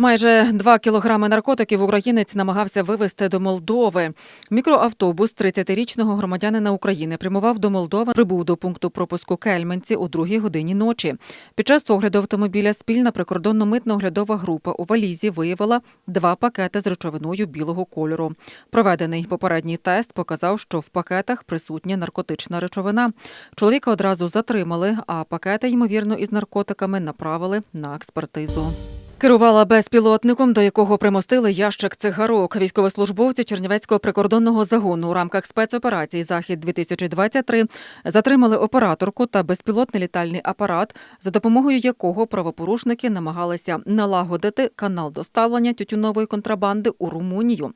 Майже 2 кілограми наркотиків українець намагався вивезти до Молдови. Мікроавтобус 30-річного громадянина України прямував до Молдови, прибув до пункту пропуску Кельменці у другій годині ночі. Під час огляду автомобіля спільна прикордонно-митно-оглядова група у валізі виявила два пакети з речовиною білого кольору. Проведений попередній тест показав, що в пакетах присутня наркотична речовина. Чоловіка одразу затримали, а пакети, ймовірно, із наркотиками направили на експертизу. Керувала безпілотником, до якого примостили ящик цигарок. Військовослужбовці Чернівецького прикордонного загону у рамках спецоперації Захід 2023 затримали операторку та безпілотний літальний апарат, за допомогою якого правопорушники намагалися налагодити канал доставлення тютюнової контрабанди у Румунію.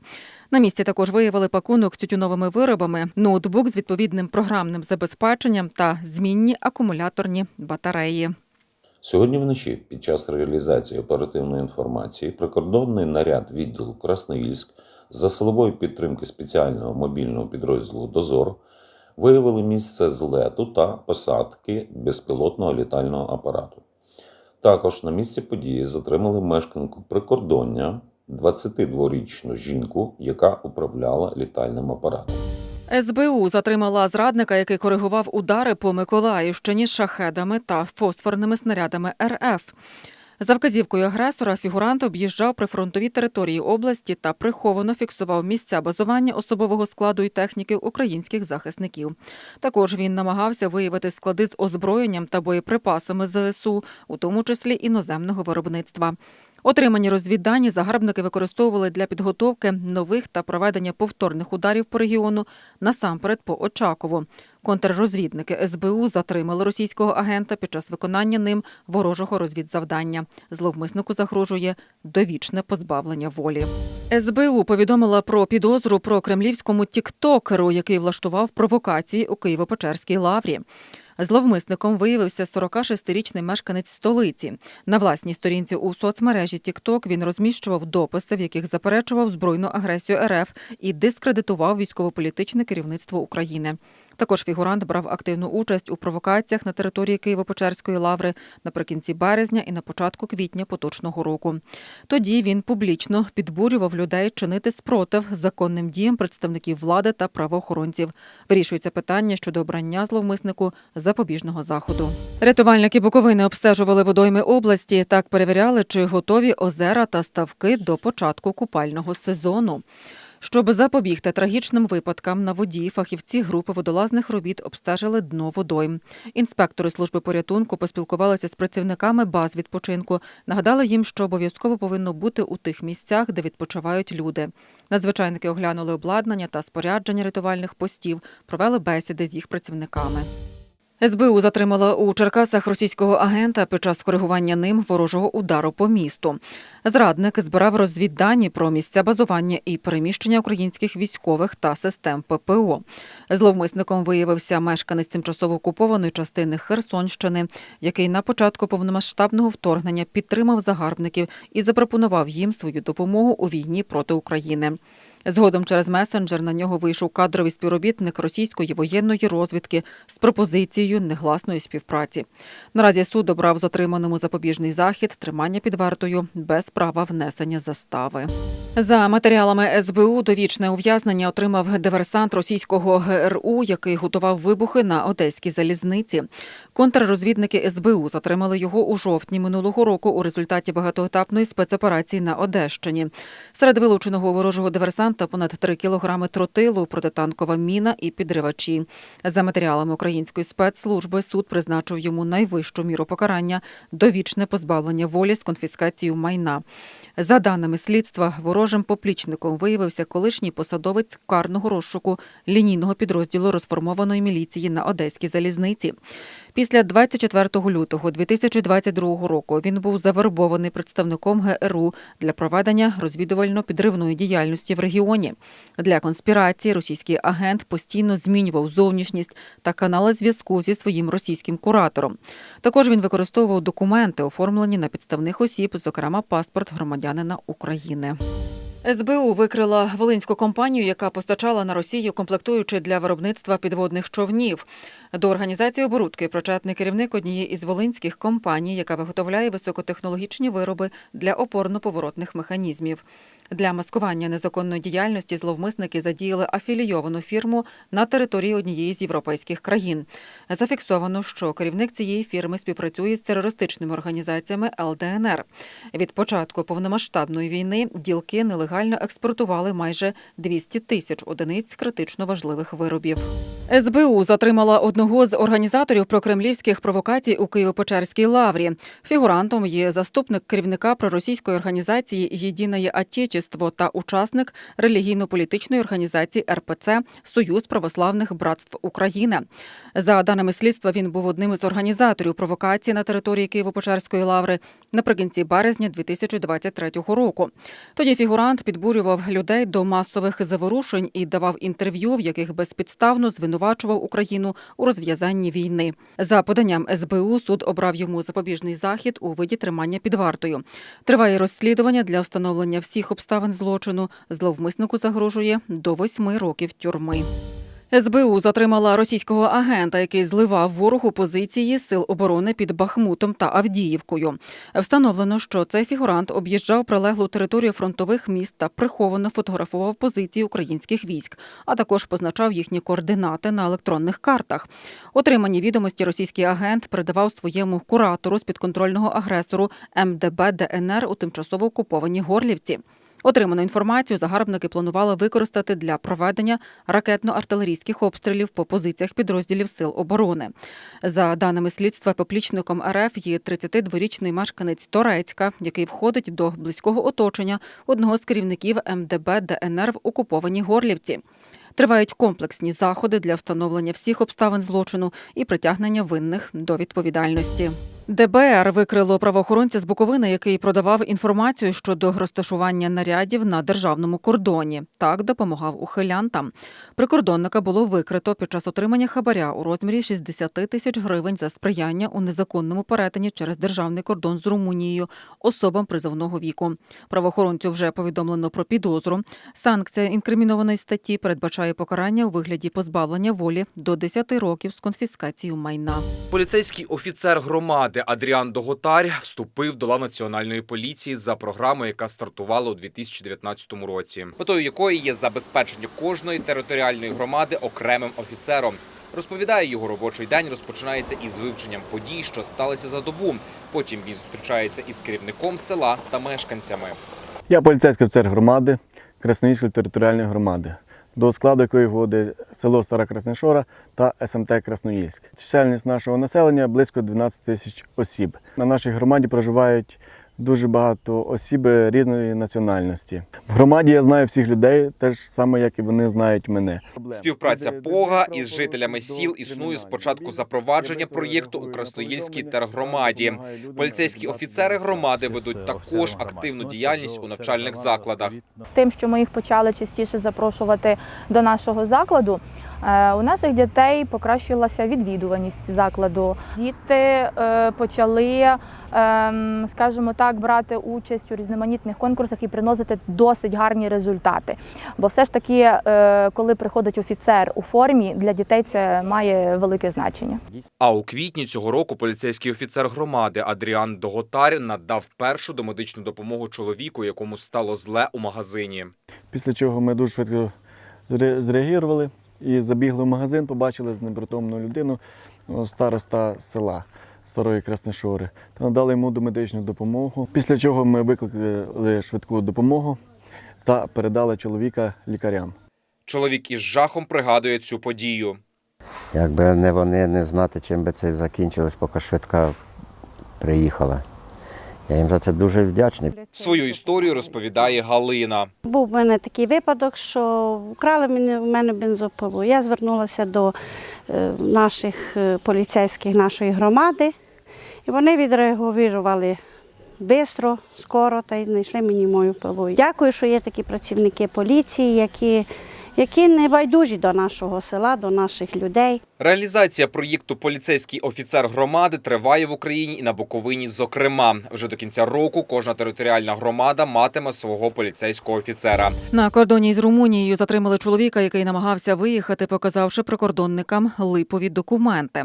На місці також виявили пакунок з тютюновими виробами, ноутбук з відповідним програмним забезпеченням та змінні акумуляторні батареї. Сьогодні вночі, під час реалізації оперативної інформації, прикордонний наряд відділу Красноїльськ за силової підтримки спеціального мобільного підрозділу Дозор виявили місце злету та посадки безпілотного літального апарату. Також на місці події затримали мешканку прикордоння 22-річну жінку, яка управляла літальним апаратом. СБУ затримала зрадника, який коригував удари по Миколаївщині шахедами та фосфорними снарядами РФ. За вказівкою агресора фігурант об'їжджав прифронтові території області та приховано фіксував місця базування особового складу і техніки українських захисників. Також він намагався виявити склади з озброєнням та боєприпасами ЗСУ, у тому числі іноземного виробництва. Отримані розвіддані загарбники використовували для підготовки нових та проведення повторних ударів по регіону насамперед по Очакову. Контррозвідники СБУ затримали російського агента під час виконання ним ворожого розвідзавдання. Зловмиснику загрожує довічне позбавлення волі. СБУ повідомила про підозру про кремлівському тіктокеру, який влаштував провокації у Києво-Печерській лаврі. Зловмисником виявився 46-річний мешканець столиці. На власній сторінці у соцмережі TikTok він розміщував дописи, в яких заперечував збройну агресію РФ і дискредитував військово-політичне керівництво України. Також фігурант брав активну участь у провокаціях на території Києво-Печерської лаври наприкінці березня і на початку квітня поточного року. Тоді він публічно підбурював людей чинити спротив законним діям представників влади та правоохоронців. Вирішується питання щодо обрання зловмиснику запобіжного заходу. Рятувальники Буковини обстежували водойми області. Так перевіряли, чи готові озера та ставки до початку купального сезону. Щоб запобігти трагічним випадкам на воді, фахівці групи водолазних робіт обстежили дно водойм. Інспектори служби порятунку поспілкувалися з працівниками баз відпочинку. Нагадали їм, що обов'язково повинно бути у тих місцях, де відпочивають люди. Надзвичайники оглянули обладнання та спорядження рятувальних постів, провели бесіди з їх працівниками. СБУ затримала у Черкасах російського агента під час коригування ним ворожого удару по місту. Зрадник збирав розвіддані про місця базування і переміщення українських військових та систем ППО. Зловмисником виявився мешканець тимчасово окупованої частини Херсонщини, який на початку повномасштабного вторгнення підтримав загарбників і запропонував їм свою допомогу у війні проти України. Згодом через месенджер на нього вийшов кадровий співробітник російської воєнної розвідки з пропозицією негласної співпраці. Наразі суд обрав затриманому запобіжний захід, тримання під вартою без права внесення застави. За матеріалами СБУ довічне ув'язнення отримав диверсант російського ГРУ, який готував вибухи на одеській залізниці. Контррозвідники СБУ затримали його у жовтні минулого року у результаті багатоетапної спецоперації на Одещині. Серед вилученого ворожого диверсанта понад 3 кілограми тротилу, протитанкова міна і підривачі. За матеріалами української спецслужби суд призначив йому найвищу міру покарання довічне позбавлення волі з конфіскацією майна. За даними слідства, ворожим поплічником виявився колишній посадовець карного розшуку лінійного підрозділу розформованої міліції на Одеській залізниці. Після 24 лютого 2022 року він був завербований представником ГРУ для проведення розвідувально-підривної діяльності в регіоні. Для конспірації російський агент постійно змінював зовнішність та канали зв'язку зі своїм російським куратором. Також він використовував документи, оформлені на підставних осіб, зокрема паспорт громадянина України. СБУ викрила волинську компанію, яка постачала на Росію комплектуючі для виробництва підводних човнів. До організації оборудки причетний керівник однієї із волинських компаній, яка виготовляє високотехнологічні вироби для опорно-поворотних механізмів. Для маскування незаконної діяльності зловмисники задіяли афілійовану фірму на території однієї з європейських країн. Зафіксовано, що керівник цієї фірми співпрацює з терористичними організаціями ЛДНР. Від початку повномасштабної війни ділки нелегально експортували майже 200 тисяч одиниць критично важливих виробів. СБУ затримала одного з організаторів прокремлівських провокацій у Києво-Печерській лаврі. Фігурантом є заступник керівника проросійської організації «Єдине Отечество» та учасник релігійно-політичної організації РПЦ Союз православних братств України. За даними слідства, він був одним із організаторів провокації на території Києво-Печерської лаври наприкінці березня 2023 року. Тоді фігурант підбурював людей до масових заворушень і давав інтерв'ю, в яких безпідставно звинувачував Україну у розв'язанні війни. За поданням СБУ суд обрав йому запобіжний захід у виді тримання під вартою. Триває розслідування для встановлення всіх обставин злочину. Зловмиснику загрожує до восьми років тюрми. СБУ затримала російського агента, який зливав ворогу позиції сил оборони під Бахмутом та Авдіївкою. Встановлено, що цей фігурант об'їжджав прилеглу територію фронтових міст та приховано фотографував позиції українських військ, а також позначав їхні координати на електронних картах. Отримані відомості російський агент передавав своєму куратору з підконтрольного агресору МДБ ДНР у тимчасово окупованій Горлівці. Отриману інформацію загарбники планували використати для проведення ракетно-артилерійських обстрілів по позиціях підрозділів сил оборони. За даними слідства, поплічником РФ є 32-річний мешканець Торецька, який входить до близького оточення одного з керівників МДБ ДНР в окупованій Горлівці. Тривають комплексні заходи для встановлення всіх обставин злочину і притягнення винних до відповідальності. ДБР викрило правоохоронця з Буковини, який продавав інформацію щодо розташування нарядів на державному кордоні. Так допомагав ухилянтам. Прикордонника було викрито під час отримання хабаря у розмірі 60 тисяч гривень за сприяння у незаконному перетині через державний кордон з Румунією особам призовного віку. Правоохоронцю вже повідомлено про підозру. Санкція інкримінованої статті передбачає покарання у вигляді позбавлення волі до 10 років з конфіскацією майна. Поліцейський офіцер громади Адріан Доготар вступив до лав національної поліції за програмою, яка стартувала у 2019 році, метою якої є забезпечення кожної територіальної громади окремим офіцером. Розповідає, його робочий день розпочинається із вивченням подій, що сталися за добу. Потім він зустрічається із керівником села та мешканцями. Я поліцейський офіцер громади Красноїльської територіальної громади, до складу якої входить село Стара Краснішора та СМТ Красноїльськ. Чисельність нашого населення близько 12 тисяч осіб. На нашій громаді проживають дуже багато осіб різної національності. В громаді я знаю всіх людей, теж саме як і вони знають мене. Співпраця Пога із жителями сіл існує з початку запровадження проєкту у Красноїльській тергромаді. Поліцейські офіцери громади ведуть також активну діяльність у навчальних закладах. з тим, що ми їх почали частіше запрошувати до нашого закладу. Е, У наших дітей покращилася відвідуваність закладу. Діти е, почали, ем, скажімо так, брати участь у різноманітних конкурсах і приносити досить гарні результати. Бо все ж таки, е, коли приходить офіцер у формі, для дітей це має велике значення. А у квітні цього року поліцейський офіцер громади Адріан Доготар надав першу домедичну допомогу чоловіку, якому стало зле у магазині. Після чого ми дуже швидко зре- зреагували і забігли в магазин, побачили з непритомну людину, староста села Старої Краснишори, та надали йому домедичну допомогу. Після чого ми викликали швидку допомогу та передали чоловіка лікарям. Чоловік із жахом пригадує цю подію. Якби не вони не знати, чим би це закінчилось, поки швидка приїхала. Я їм за це дуже вдячний. Свою історію розповідає Галина. Був в мене такий випадок, що вкрали мене, в мене бензопилу. Я звернулася до е, наших е, поліцейських нашої громади, і вони відреагували швидко, скоро та й знайшли мені мою пилу. Дякую, що є такі працівники поліції, які які не байдужі до нашого села, до наших людей. Реалізація проєкту Поліцейський офіцер громади триває в Україні і на Буковині. Зокрема, вже до кінця року кожна територіальна громада матиме свого поліцейського офіцера. На кордоні з Румунією затримали чоловіка, який намагався виїхати, показавши прикордонникам липові документи.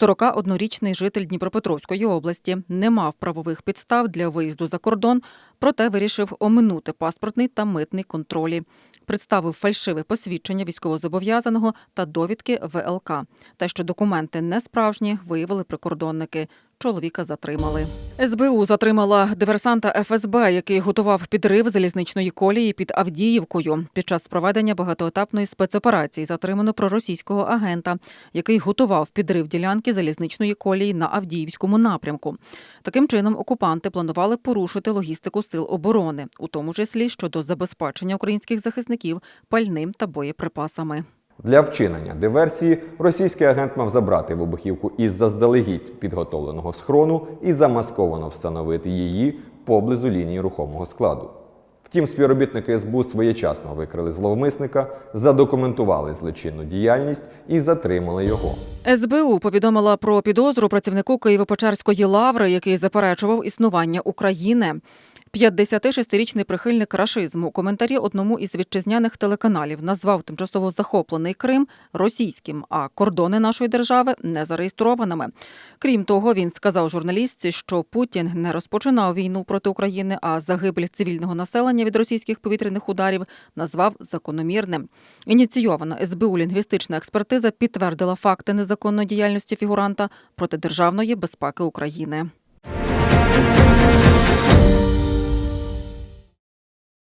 41-річний житель Дніпропетровської області не мав правових підстав для виїзду за кордон, проте вирішив оминути паспортний та митний контролі. Представив фальшиве посвідчення військовозобов'язаного та довідки ВЛК. Те, що документи не справжні, виявили прикордонники. Чоловіка затримали. СБУ затримала диверсанта ФСБ, який готував підрив залізничної колії під Авдіївкою. Під час проведення багатоетапної спецоперації затримано проросійського агента, який готував підрив ділянки залізничної колії на Авдіївському напрямку. Таким чином, окупанти планували порушити логістику сил оборони, у тому числі щодо забезпечення українських захисників пальним та боєприпасами. Для вчинення диверсії російський агент мав забрати вибухівку із заздалегідь підготовленого схрону і замасковано встановити її поблизу лінії рухомого складу. Втім, співробітники СБУ своєчасно викрили зловмисника, задокументували злочинну діяльність і затримали його. СБУ повідомила про підозру працівнику Києво-Печерської лаври, який заперечував існування України. 56-річний прихильник рашизму у коментарі одному із вітчизняних телеканалів назвав тимчасово захоплений Крим російським, а кордони нашої держави не зареєстрованими. Крім того, він сказав журналістці, що Путін не розпочинав війну проти України, а загибель цивільного населення від російських повітряних ударів назвав закономірним. Ініційована СБУ лінгвістична експертиза підтвердила факти незаконної діяльності фігуранта проти державної безпеки України.